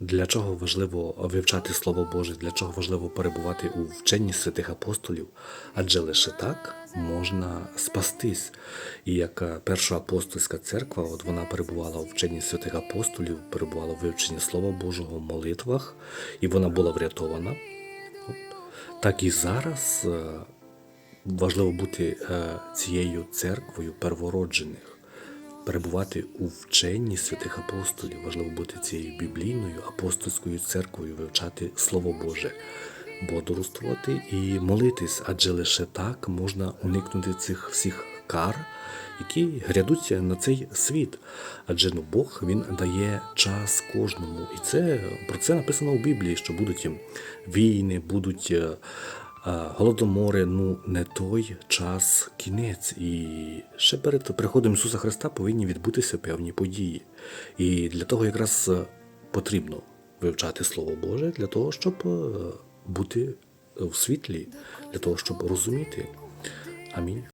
Для чого важливо вивчати Слово Боже, для чого важливо перебувати у вченні святих апостолів? Адже лише так можна спастись. І як е, перша апостольська церква, от вона перебувала у вченні святих апостолів, перебувала в вивченні Слова Божого, в молитвах, і вона була врятована. Так і зараз е, важливо бути е, цією церквою первороджених перебувати у вченні святих апостолів, важливо бути цією біблійною апостольською церквою, вивчати Слово Боже, бодрствувати і молитись, адже лише так можна уникнути цих всіх кар, які грядуть на цей світ. Адже ну, Бог він дає час кожному. І це про це написано у Біблії, що будуть війни, будуть. Е, Голодомори, ну не той час кінець. І ще перед приходом Ісуса Христа повинні відбутися певні події. І для того якраз е, потрібно вивчати Слово Боже, для того, щоб е, бути в світлі, для того, щоб розуміти. Амінь.